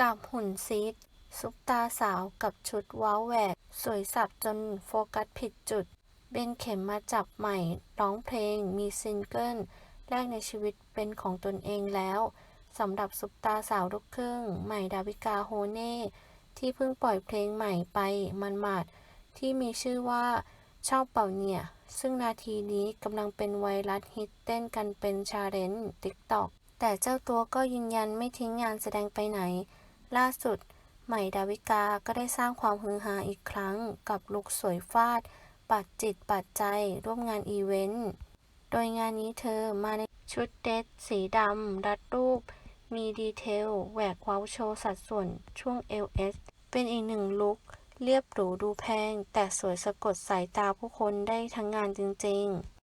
กับหุ่นซีดซุปตาสาวกับชุดว้าวแหวก สวยสับจนโฟกัสผิดจุด เบนเข็มมาจับใหม่ ร้องเพลงมีซิงเกิลแรกในชีวิตเป็นของตนเองแล้วสำหรับซุปตาสาวลูกครึ่ง ใหม่ดาวิกาโฮเน่ ที่เพิ่งปล่อยเพลงใหม่ไปมันมาดที่มีชื่อว่าชอบเป่าเนี่ย ซึ่งนาทีนี้กำลังเป็นไวรัสฮิตเต้นกันเป็นชาเลนจ์ติ๊กตอกแต่เจ้าตัวก็ยืนยันไม่ทิ้งงานแสดงไปไหน ล่าสุด ใหม่ดาวิกาก็ได้สร้างความฮือฮาอีกครั้งกับลุคสวยฟาด ปัดจิตปัดใจ ร่วมงานอีเวนต์ โดยงานนี้เธอมาในชุดเดรสสีดำรัดรูป มีดีเทลแหวกเว้าโชว์สัดส่วนช่วง LS เป็นอีกหนึ่งลุคเรียบหรูดูแพง แต่สวยสะกดสายตาผู้คนได้ทั้งงานจริงๆ